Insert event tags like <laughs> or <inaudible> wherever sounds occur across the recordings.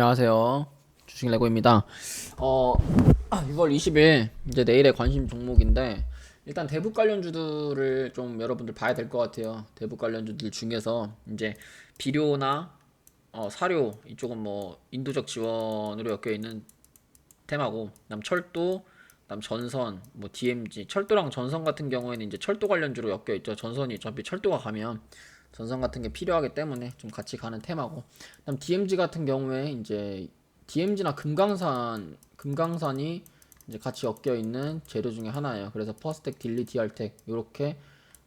안녕하세요. 주식 레고입니다. 어, <clears throat> 6월 20일 이제 내일의 관심 종목인데 일단 대북 관련주들을 좀 여러분들 봐야 될 것 같아요. 대북 관련주들 중에서 이제 비료나 어, 사료 이쪽은 뭐 인도적 지원으로 엮여 있는 테마고 그다음 철도 그다음 전선 뭐 DMZ 철도랑 전선 같은 경우에는 이제 철도 관련주로 엮여 있죠. 전선이 어차피 철도가 가면 전선 같은 게 필요하기 때문에 좀 같이 가는 테마고 그다음 DMZ 같은 경우에 이제 DMZ나 금강산 금강산이 이제 같이 엮여 있는 재료 중에 하나예요. 그래서 퍼스텍, 딜리, 디알텍 이렇게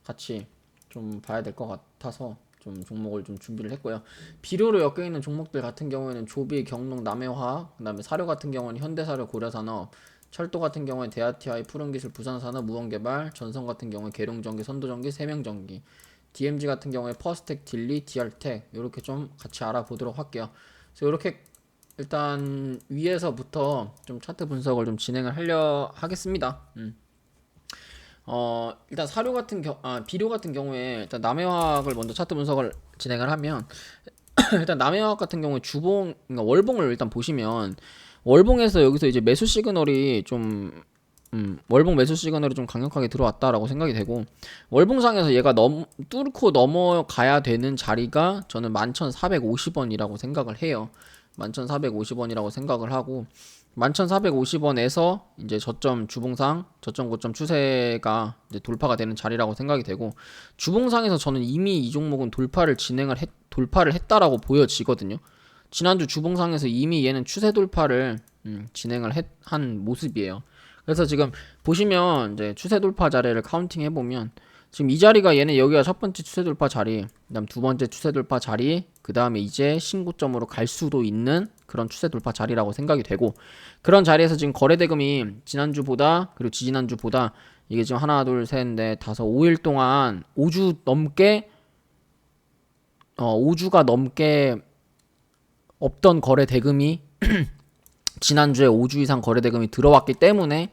같이 좀 봐야 될 것 같아서 좀 종목을 좀 준비를 했고요. 비료로 엮여 있는 종목들 같은 경우에는 조비, 경농, 남해화학, 그다음에 사료 같은 경우는 현대사료, 고려산업, 철도 같은 경우에 대아티아이, 푸른기술, 부산산업, 무원개발, 전선 같은 경우에 계룡전기, 선도전기, 세명전기, DMG 같은 경우에 퍼스텍, 딜리, 디알텍 이렇게 좀 같이 알아보도록 할게요. 그래서 이렇게 일단 위에서부터 좀 차트 분석을 좀 진행을 하려 하겠습니다. 음. 어 일단 사료 같은 경, 아 비료 같은 경우에 일단 남해화학을 먼저 차트 분석을 진행을 하면 <clears throat> 일단 남해화학 같은 경우에 주봉 그러니까 월봉을 일단 보시면 월봉에서 여기서 이제 매수 시그널이 좀 음, 월봉 매수 시그널이 좀 강력하게 들어왔다라고 생각이 되고 월봉상에서 얘가 넘 뚫고 넘어가야 되는 자리가 저는 11,450원이라고 생각을 해요. 11,450원이라고 생각을 하고 11,450원에서 이제 저점 주봉상 저점 고점 추세가 이제 돌파가 되는 자리라고 생각이 되고 주봉상에서 저는 이미 이 종목은 돌파를 진행을 했, 돌파를 했다라고 보여지거든요. 지난주 주봉상에서 이미 얘는 추세 돌파를 음, 진행을 했, 한 모습이에요. 그래서 지금 보시면 이제 추세 돌파 자리를 카운팅 해보면 지금 이 자리가 얘는 여기가 첫 번째 추세 돌파 자리, 그다음 두 번째 추세 돌파 자리, 그 다음에 이제 신고점으로 갈 수도 있는 그런 추세 돌파 자리라고 생각이 되고 그런 자리에서 지금 거래 대금이 지난주보다 그리고 지지난주보다 이게 지금 하나 둘셋넷 다섯 5일 동안 5주 넘게 어 5주가 넘게 없던 거래 대금이 <clears throat> 지난주에 5주 이상 거래 대금이 들어왔기 때문에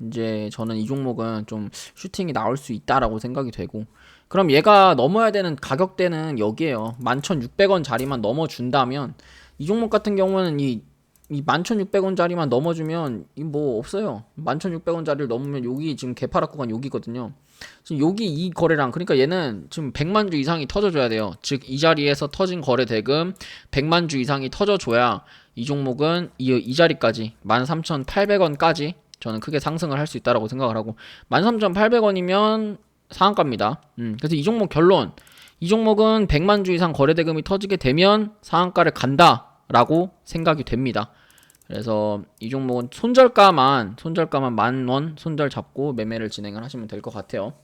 이제 저는 이 종목은 좀 슈팅이 나올 수 있다라고 생각이 되고 그럼 얘가 넘어야 되는 가격대는 여기에요. 11,600원 자리만 넘어준다면 이 종목 같은 경우는 이, 이 11,600원 자리만 넘어주면 이 뭐 없어요. 11,600원 자리를 넘으면 여기 지금 개파락 구간 여기거든요. 지금 여기 이 거래량 그러니까 얘는 지금 100만 주 이상이 터져줘야 돼요. 즉 이 자리에서 터진 거래 대금 100만 주 이상이 터져줘야 이 종목은 이, 이 자리까지 13,800원까지 저는 크게 상승을 할 수 있다라고 생각을 하고 13,800원이면 상한가입니다. 음, 그래서 이 종목 결론 이 종목은 100만 주 이상 거래 대금이 터지게 되면 상한가를 간다라고 생각이 됩니다. 그래서 이 종목은 손절가만 손절가만 만 원 손절 잡고 매매를 진행을 하시면 될 것 같아요.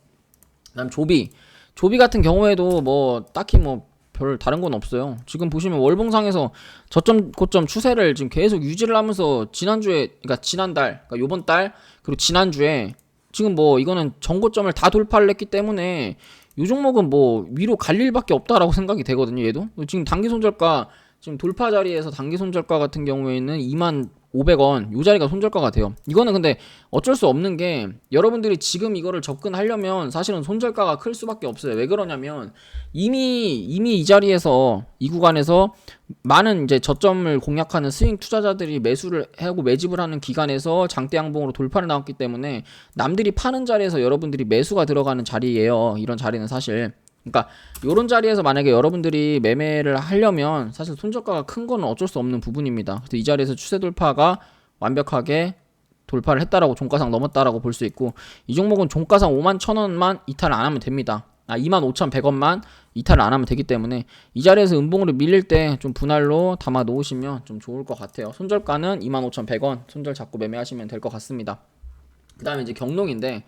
그다음 조비 조비 같은 경우에도 뭐 딱히 뭐 별 다른 건 없어요. 지금 보시면 월봉상에서 저점 고점 추세를 지금 계속 유지를 하면서 지난주에 그러니까 지난달 그러니까 요번 달 그리고 지난주에 지금 뭐 이거는 전고점을 다 돌파를 했기 때문에 이 종목은 뭐 위로 갈 일밖에 없다라고 <laughs> 생각이 되거든요. 얘도 지금 단기 손절가 지금 돌파 자리에서 단기 손절가 같은 경우에는 2만 500원 요 자리가 손절가가 돼요. 이거는 근데 어쩔 수 없는 게 여러분들이 지금 이거를 접근하려면 사실은 손절가가 클 수밖에 없어요. 왜 그러냐면 이미 이미 이 자리에서 이 구간에서 많은 이제 저점을 공략하는 스윙 투자자들이 매수를 하고 매집을 하는 기간에서 장대 양봉으로 돌파를 나왔기 때문에 남들이 파는 자리에서 여러분들이 매수가 들어가는 자리예요. 이런 자리는 사실 그러니까 요런 자리에서 만약에 여러분들이 매매를 하려면 사실 손절가가 큰 거는 어쩔 수 없는 부분입니다. 그래서 이 자리에서 추세 돌파가 완벽하게 돌파를 했다라고 종가상 넘었다라고 볼 수 있고 이 종목은 종가상 5만 1천 원만 이탈 안 하면 됩니다. 아 2만 5천100원만 이탈을 안 하면 되기 때문에 이 자리에서 음봉으로 밀릴 때 좀 분할로 담아 놓으시면 좀 좋을 것 같아요. 손절가는 2만 5천100원 손절 잡고 매매하시면 될 것 같습니다. 그 다음에 이제 경농인데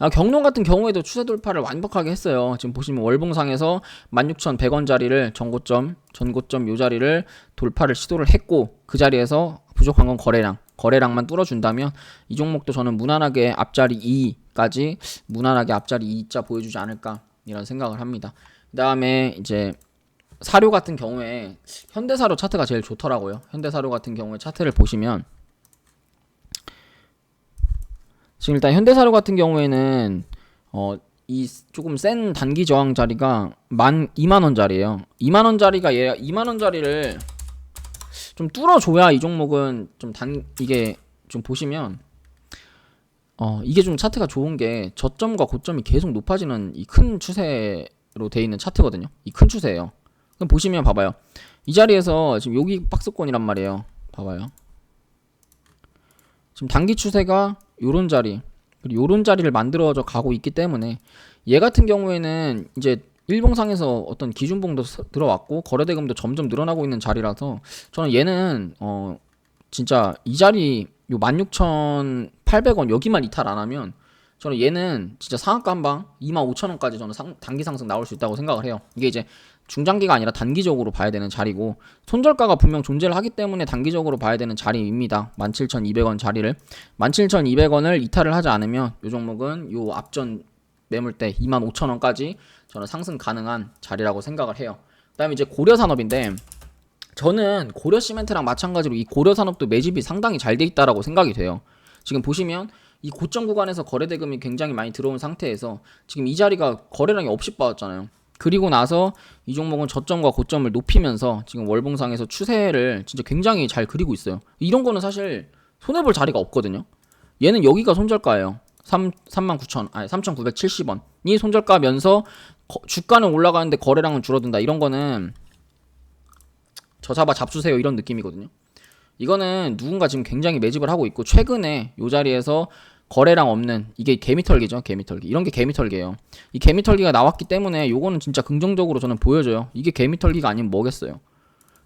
아, 경농 같은 경우에도 추세 돌파를 완벽하게 했어요. 지금 보시면 월봉상에서 16,100원짜리를 전고점, 전고점 요 자리를 돌파를 시도를 했고 그 자리에서 부족한 건 거래량, 거래량만 뚫어준다면 이 종목도 저는 무난하게 앞자리 2까지 무난하게 앞자리 2자 보여주지 않을까 이런 생각을 합니다. 그 다음에 이제 사료 같은 경우에 현대사료 차트가 제일 좋더라고요. 현대사료 같은 경우에 차트를 보시면 지금 일단 현대사료 같은 경우에는 어 이 조금 센 단기 저항 자리가 만 2만 원짜리예요. 2만 원짜리가 얘 2만 원짜리를 좀 뚫어줘야 이 종목은 좀 단 이게 좀 보시면 어 이게 좀 차트가 좋은 게 저점과 고점이 계속 높아지는 이 큰 추세로 돼 있는 차트거든요. 이 큰 추세예요. 그럼 보시면 봐봐요. 이 자리에서 지금 여기 박스권이란 말이에요. 봐봐요. 지금 단기 추세가 요런 자리 그리고 요런 자리를 만들어져 가고 있기 때문에 얘 같은 경우에는 이제 일봉상에서 어떤 기준봉도 서- 들어왔고 거래대금도 점점 늘어나고 있는 자리라서 저는 얘는 어 진짜 이 자리 요 16,800원 여기만 이탈 안 하면 저는 얘는 진짜 상한가 한방 25,000원까지 저는 상, 단기 상승 나올 수 있다고 생각을 해요. 이게 이제 중장기가 아니라 단기적으로 봐야 되는 자리고 손절가가 분명 존재를 하기 때문에 단기적으로 봐야 되는 자리입니다. 17,200원 자리를 17,200원을 이탈을 하지 않으면 요 종목은 요 앞전 매물대 25,000원까지 저는 상승 가능한 자리라고 생각을 해요. 그다음에 이제 고려 산업인데 저는 고려 시멘트랑 마찬가지로 이 고려 산업도 매집이 상당히 잘 돼 있다라고 생각이 돼요. 지금 보시면 이 고점 구간에서 거래 대금이 굉장히 많이 들어온 상태에서 지금 이 자리가 거래량이 없이 빠졌잖아요. 그리고 나서 이 종목은 저점과 고점을 높이면서 지금 월봉상에서 추세를 진짜 굉장히 잘 그리고 있어요. 이런 거는 사실 손해 볼 자리가 없거든요. 얘는 여기가 손절가예요. 3 39,000 아니 3,970원. 이 손절가면서 거- 주가는 올라가는데 거래량은 줄어든다. 이런 거는 저 잡아 잡수세요 이런 느낌이거든요. 이거는 누군가 지금 굉장히 매집을 하고 있고 최근에 요 자리에서 거래량 없는 이게 개미털기죠 개미털기. 이런 게 개미털기예요. 이 개미털기가 나왔기 때문에 요거는 진짜 긍정적으로 저는 보여져요. 이게 개미털기가 아니면 뭐겠어요?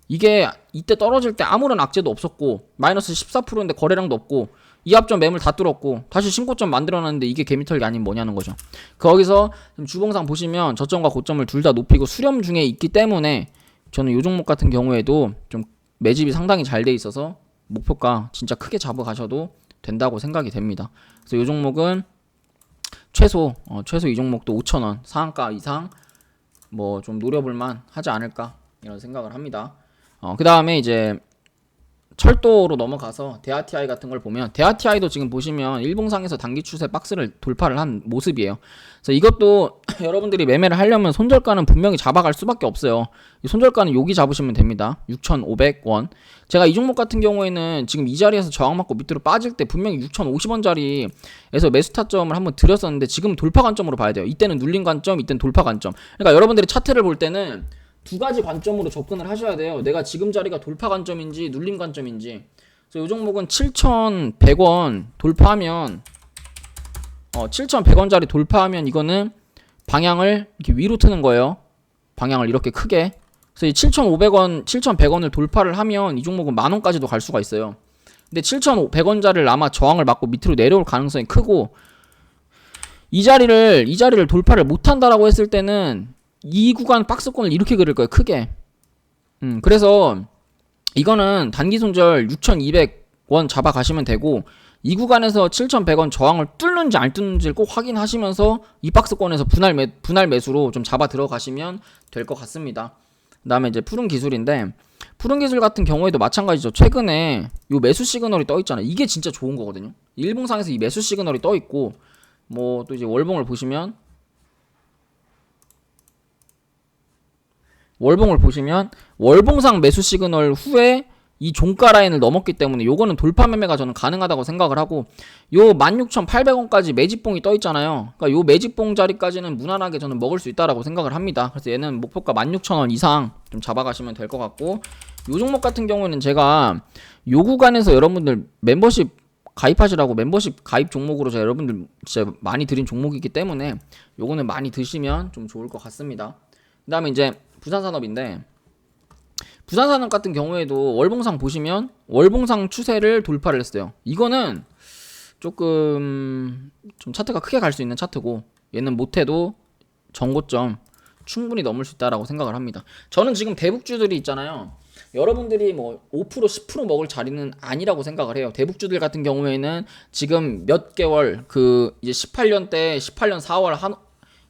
이게 이때 떨어질 때 아무런 악재도 없었고 마이너스 14%인데 거래량도 없고 이 합점 매물 다 뚫었고 다시 신고점 만들어놨는데 이게 개미털기 아니면 뭐냐는 거죠. 거기서 주봉상 보시면 저점과 고점을 둘 다 높이고 수렴 중에 있기 때문에 저는 요 종목 같은 경우에도 좀 매집이 상당히 잘 돼 있어서 목표가 진짜 크게 잡아 가셔도 된다고 생각이 됩니다. 그래서 요 종목은 최소 어, 최소 이 종목도 5,000원 상한가 이상 뭐 좀 노려볼만 하지 않을까 이런 생각을 합니다. 어, 그 다음에 이제 철도로 넘어가서 대하티아이 같은 걸 보면 대하티아이도 지금 보시면 일봉상에서 단기 추세 박스를 돌파를 한 모습이에요. 그래서 이것도 <clears throat> 여러분들이 매매를 하려면 손절가는 분명히 잡아갈 수밖에 없어요. 이 손절가는 여기 잡으시면 됩니다. 6,500원. 제가 이 종목 같은 경우에는 지금 이 자리에서 저항 맞고 밑으로 빠질 때 분명히 6,050원짜리에서 매수 타점을 한번 드렸었는데 지금 돌파 관점으로 봐야 돼요. 이때는 눌린 관점, 이때는 돌파 관점. 그러니까 여러분들이 차트를 볼 때는 두 가지 관점으로 접근을 하셔야 돼요. 내가 지금 자리가 돌파 관점인지 눌림 관점인지. 그래서 이 종목은 7,100원 돌파하면 어 7,100원짜리 돌파하면 이거는 방향을 이렇게 위로 트는 거예요. 방향을 이렇게 크게. 그래서 이 7,500원, 7,100원을 돌파를 하면 이 종목은 만 원까지도 갈 수가 있어요. 근데 7,100원짜리를 아마 저항을 맞고 밑으로 내려올 가능성이 크고 이 자리를 이 자리를 돌파를 못 한다라고 했을 때는 이 구간 박스권을 이렇게 그릴 거예요. 크게. 음, 그래서 이거는 단기 손절 6,200원 잡아 가시면 되고 이 구간에서 7,100원 저항을 뚫는지 안 뚫는지를 꼭 확인하시면서 이 박스권에서 분할 매 분할 매수로 좀 잡아 들어가시면 될 것 같습니다. 그다음에 이제 푸른 기술인데 푸른 기술 같은 경우에도 마찬가지죠. 최근에 요 매수 시그널이 떠 있잖아요. 이게 진짜 좋은 거거든요. 일봉상에서 이 매수 시그널이 떠 있고 뭐 또 이제 월봉을 보시면 월봉을 보시면 월봉상 매수 시그널 후에 이 종가 라인을 넘었기 때문에 요거는 돌파 매매가 저는 가능하다고 생각을 하고 요 16,800원까지 매집봉이 떠 있잖아요. 그러니까 요 매집봉 자리까지는 무난하게 저는 먹을 수 있다라고 생각을 합니다. 그래서 얘는 목표가 16,000원 이상 좀 잡아가시면 될 것 같고 요 종목 같은 경우에는 제가 요 구간에서 여러분들 멤버십 가입하시라고 멤버십 가입 종목으로 제가 여러분들 진짜 많이 드린 종목이기 때문에 요거는 많이 드시면 좀 좋을 것 같습니다. 그 다음에 이제 부산산업인데 부산산업 같은 경우에도 월봉상 보시면 월봉상 추세를 돌파를 했어요. 이거는 조금 좀 차트가 크게 갈 수 있는 차트고 얘는 못해도 정고점 충분히 넘을 수 있다라고 생각을 합니다. 저는 지금 대북주들이 있잖아요. 여러분들이 뭐 5% 10% 먹을 자리는 아니라고 생각을 해요. 대북주들 같은 경우에는 지금 몇 개월 그 이제 18년 때 18년 4월 한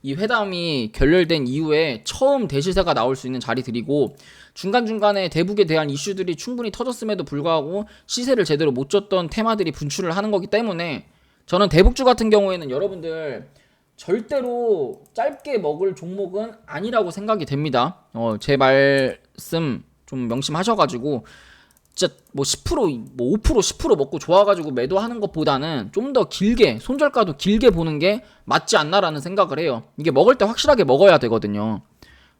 이 회담이 결렬된 이후에 처음 대시세가 나올 수 있는 자리들이고 중간중간에 대북에 대한 이슈들이 충분히 터졌음에도 불구하고 시세를 제대로 못 줬던 테마들이 분출을 하는 거기 때문에 저는 대북주 같은 경우에는 여러분들 절대로 짧게 먹을 종목은 아니라고 생각이 됩니다. 어, 제 말씀 좀 명심하셔가지고 진짜 뭐 10%, 뭐 5%, 10% 먹고 좋아가지고 매도하는 것보다는 좀 더 길게 손절가도 길게 보는 게 맞지 않나라는 생각을 해요. 이게 먹을 때 확실하게 먹어야 되거든요.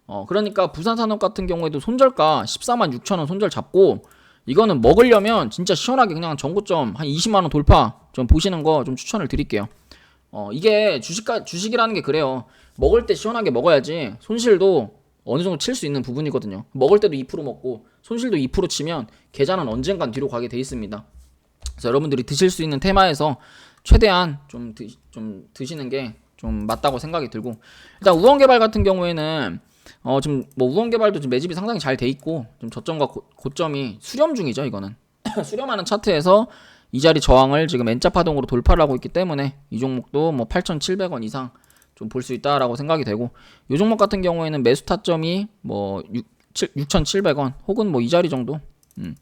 어 그러니까 부산산업 같은 경우에도 손절가 14만 6천 원 손절 잡고 이거는 먹으려면 진짜 시원하게 그냥 전고점 한 20만 원 돌파 좀 보시는 거 좀 추천을 드릴게요. 어 이게 주식가 주식이라는 게 그래요. 먹을 때 시원하게 먹어야지 손실도 어느 정도 칠 수 있는 부분이거든요. 먹을 때도 2% 먹고 손실도 2% 치면 계좌는 언젠간 뒤로 가게 돼 있습니다. 그래서 여러분들이 드실 수 있는 테마에서 최대한 좀, 드, 좀 드시는 게 좀 맞다고 생각이 들고 일단 우원 개발 같은 경우에는 어 지금 뭐 우원 개발도 지금 매집이 상당히 잘 돼 있고 좀 저점과 고, 고점이 수렴 중이죠 이거는 <clears throat> 수렴하는 차트에서 이 자리 저항을 지금 N자 파동으로 돌파를 하고 있기 때문에 이 종목도 뭐 8,700원 이상 좀 볼 수 있다라고 생각이 되고 이 종목 같은 경우에는 매수 타점이 뭐 6, 6,700원 혹은 뭐 이 자리 정도 음.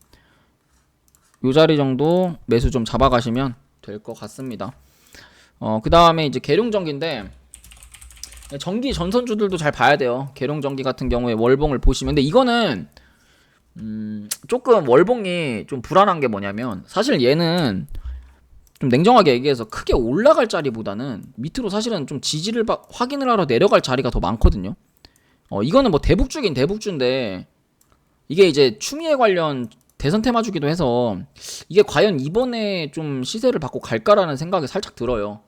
요 자리 정도 매수 좀 잡아가시면 될 것 같습니다. 어, 그 다음에 이제 계룡전기인데, 전기 전선주들도 잘 봐야 돼요. 계룡전기 같은 경우에 월봉을 보시면. 근데 이거는, 음, 조금 월봉이 좀 불안한 게 뭐냐면, 사실 얘는 좀 냉정하게 얘기해서 크게 올라갈 자리보다는 밑으로 사실은 좀 지지를 바, 확인을 하러 내려갈 자리가 더 많거든요. 어, 이거는 뭐 대북주긴 대북주인데, 이게 이제 추미애 관련 대선 테마주기도 해서 이게 과연 이번에 좀 시세를 받고 갈까라는 생각이 살짝 들어요.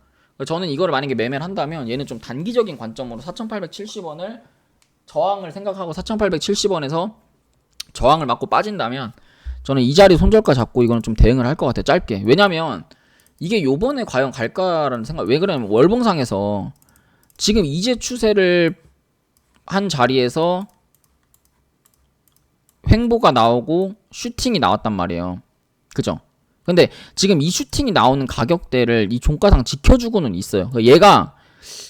저는 이거를 만약에 매매를 한다면 얘는 좀 단기적인 관점으로 4,870원을 저항을 생각하고 4,870원에서 저항을 맞고 빠진다면 저는 이 자리 손절가 잡고 이거는 좀 대응을 할 것 같아요. 짧게. 왜냐면 이게 요번에 과연 갈까라는 생각. 왜 그러냐면 월봉상에서 지금 이제 추세를 한 자리에서 횡보가 나오고 슈팅이 나왔단 말이에요. 그죠? 근데 지금 이 슈팅이 나오는 가격대를 이 종가상 지켜주고는 있어요. 그러니까 얘가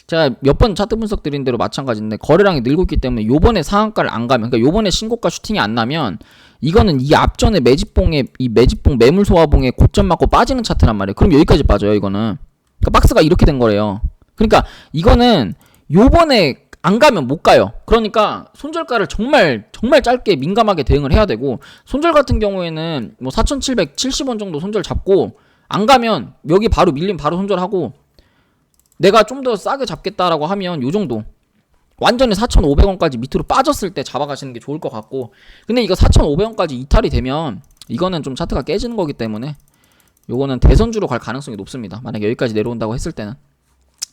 제가 몇 번 차트 분석 드린 대로 마찬가지인데 거래량이 늘고 있기 때문에 요번에 상한가를 안 가면 그러니까 요번에 신고가 슈팅이 안 나면 이거는 이 앞전에 매집봉에 이 매집봉 매물 소화봉에 고점 맞고 빠지는 차트란 말이에요. 그럼 여기까지 빠져요, 이거는. 그러니까 박스가 이렇게 된 거래요. 그러니까 이거는 요번에 안 가면 못 가요. 그러니까 손절가를 정말 정말 짧게 민감하게 대응을 해야 되고 손절 같은 경우에는 뭐 4,770원 정도 손절 잡고 안 가면 여기 바로 밀림 바로 손절하고 내가 좀 더 싸게 잡겠다라고 하면 요 정도 완전히 4,500원까지 밑으로 빠졌을 때 잡아가시는 게 좋을 것 같고 근데 이거 4,500원까지 이탈이 되면 이거는 좀 차트가 깨지는 거기 때문에 요거는 대선주로 갈 가능성이 높습니다. 만약 여기까지 내려온다고 했을 때는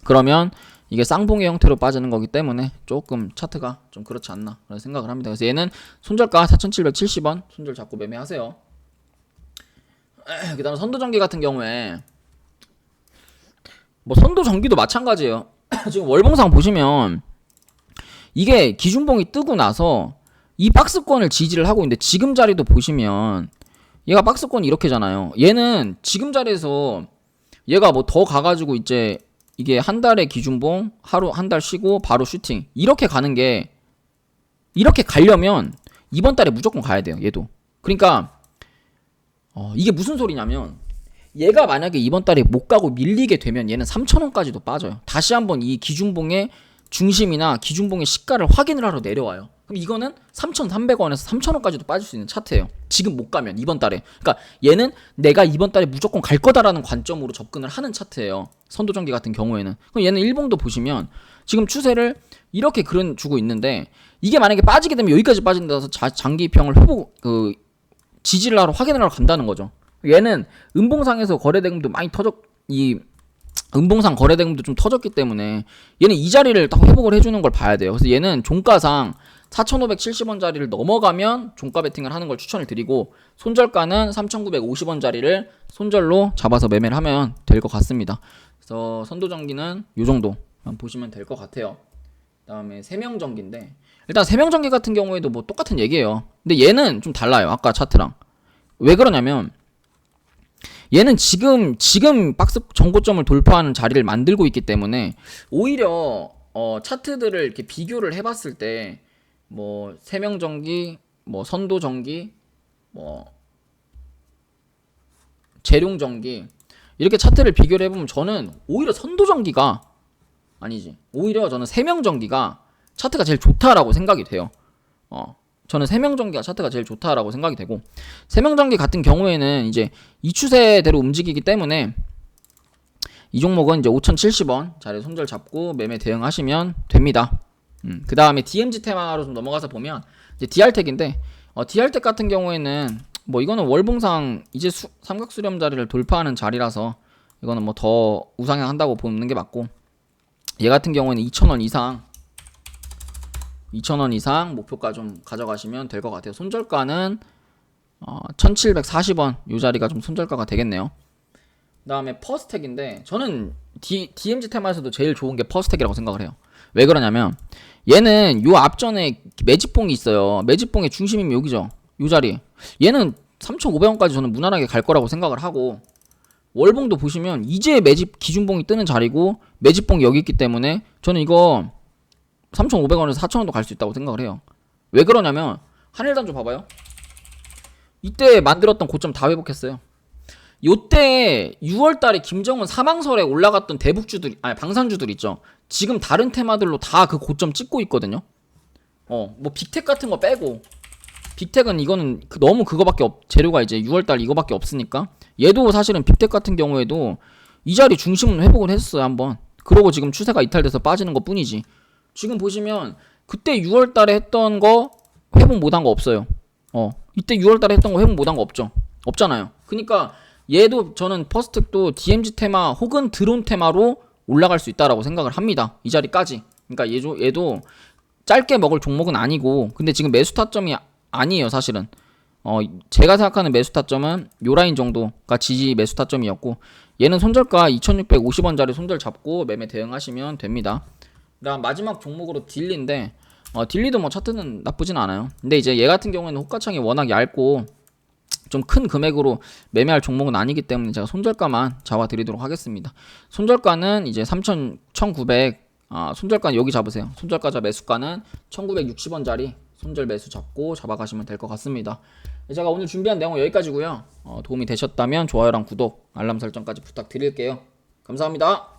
그러면 이게 쌍봉의 형태로 빠지는 거기 때문에 조금 차트가 좀 그렇지 않나 그런 생각을 합니다. 그래서 얘는 손절가 4,770원 손절 잡고 매매하세요. 그 다음에 선도전기 같은 경우에 뭐 선도 전기도 마찬가지예요. <clears throat> 지금 월봉상 보시면 이게 기준봉이 뜨고 나서 이 박스권을 지지를 하고 있는데 지금 자리도 보시면 얘가 박스권이 이렇게잖아요. 얘는 지금 자리에서 얘가 뭐 더 가가지고 이제 이게 한 달의 기준봉 하루 한 달 쉬고 바로 슈팅 이렇게 가는 게 이렇게 가려면 이번 달에 무조건 가야 돼요 얘도 그러니까 어, 이게 무슨 소리냐면 얘가 만약에 이번 달에 못 가고 밀리게 되면 얘는 3천원까지도 빠져요 다시 한번 이 기준봉의 중심이나 기준봉의 시가를 확인을 하러 내려와요 그럼 이거는 3,300원에서 3,000원까지도 빠질 수 있는 차트예요. 지금 못 가면 이번 달에. 그러니까 얘는 내가 이번 달에 무조건 갈 거다라는 관점으로 접근을 하는 차트예요. 선도전기 같은 경우에는. 그럼 얘는 일봉도 보시면 지금 추세를 이렇게 그런 주고 있는데 이게 만약에 빠지게 되면 여기까지 빠진다서 장기평을 회복 그 지지를 하러 확인을 하러 간다는 거죠. 얘는 음봉상에서 거래대금도 많이 터졌 이 음봉상 거래대금도 좀 터졌기 때문에 얘는 이 자리를 딱 회복을 해주는 걸 봐야 돼요. 그래서 얘는 종가상 4,570원짜리를 넘어가면 종가 베팅을 하는 걸 추천을 드리고 손절가는 3,950원짜리를 손절로 잡아서 매매를 하면 될 것 같습니다. 그래서 선도전기는 이 정도 보시면 될 것 같아요. 그다음에 세명전기인데 일단 세명전기 같은 경우에도 뭐 똑같은 얘기예요. 근데 얘는 좀 달라요. 아까 차트랑 왜 그러냐면 얘는 지금 지금 박스 정고점을 돌파하는 자리를 만들고 있기 때문에 오히려 어, 차트들을 이렇게 비교를 해봤을 때 뭐 세명전기, 뭐 선도전기, 뭐 재룡전기 이렇게 차트를 비교를 해보면 저는 오히려 선도전기가 아니지 오히려 저는 세명전기가 차트가 제일 좋다라고 생각이 돼요. 어 저는 세명전기가 차트가 제일 좋다라고 생각이 되고 세명전기 같은 경우에는 이제 이 추세대로 움직이기 때문에 이 종목은 이제 5,070원 자리 손절 잡고 매매 대응하시면 됩니다. 음, 그 다음에 DMG 테마로 좀 넘어가서 보면 이제 DR텍인데 어, DR텍 같은 경우에는 뭐 이거는 월봉상 이제 수, 삼각수렴 자리를 돌파하는 자리라서 이거는 뭐 더 우상향한다고 보는 게 맞고 얘 같은 경우에는 2,000원 이상 2,000원 이상 목표가 좀 가져가시면 될 것 같아요. 손절가는 어, 1,740원 이 자리가 좀 손절가가 되겠네요. 그 다음에 퍼스텍인데 저는 D, DMG 테마에서도 제일 좋은 게 퍼스텍이라고 생각을 해요. 왜 그러냐면 얘는 요 앞전에 매집봉이 있어요. 매집봉의 중심이 여기죠. 요 자리. 얘는 3,500원까지 저는 무난하게 갈 거라고 생각을 하고 월봉도 보시면 이제 매집 기준봉이 뜨는 자리고 매집봉이 여기 있기 때문에 저는 이거 3,500원에서 4,000원도 갈 수 있다고 생각을 해요. 왜 그러냐면 한일단조 봐봐요. 이때 만들었던 고점 다 회복했어요. 요때 6월달에 김정은 사망설에 올라갔던 대북주들 아니 방산주들 있죠. 지금 다른 테마들로 다 그 고점 찍고 있거든요. 어, 뭐 빅텍 같은 거 빼고 빅텍은 이거는 그- 너무 그거밖에 없 재료가 이제 6월달 이거밖에 없으니까 얘도 사실은 빅텍 같은 경우에도 이 자리 중심은 회복을 했어요 한번. 그러고 지금 추세가 이탈돼서 빠지는 것 뿐이지. 지금 보시면 그때 6월 달에 했던 거 회복 못한 거 없어요. 어, 이때 6월 달에 했던 거 회복 못한 거 없죠. 없잖아요. 그러니까 얘도 저는 퍼스텍도 DMG 테마 혹은 드론 테마로 올라갈 수 있다라고 생각을 합니다. 이 자리까지. 그러니까 얘도, 얘도 짧게 먹을 종목은 아니고 근데 지금 매수 타점이 아니에요 사실은. 어 제가 생각하는 매수 타점은 요 라인 정도가 지지 매수 타점이었고 얘는 손절가 2,650원짜리 손절 잡고 매매 대응하시면 됩니다. 그다음 마지막 종목으로 딜리인데 어, 딜리도 뭐 차트는 나쁘진 않아요. 근데 이제 얘 같은 경우에는 호가창이 워낙 얇고 좀 큰 금액으로 매매할 종목은 아니기 때문에 제가 손절가만 잡아드리도록 하겠습니다. 손절가는 이제 3,000, 1,900, 아, 손절가는 여기 잡으세요. 손절가자 매수가는 1,960원짜리 손절 매수 잡고 잡아가시면 될 것 같습니다. 제가 오늘 준비한 내용은 여기까지고요. 어, 도움이 되셨다면 좋아요랑 구독, 알람 설정까지 부탁드릴게요. 감사합니다.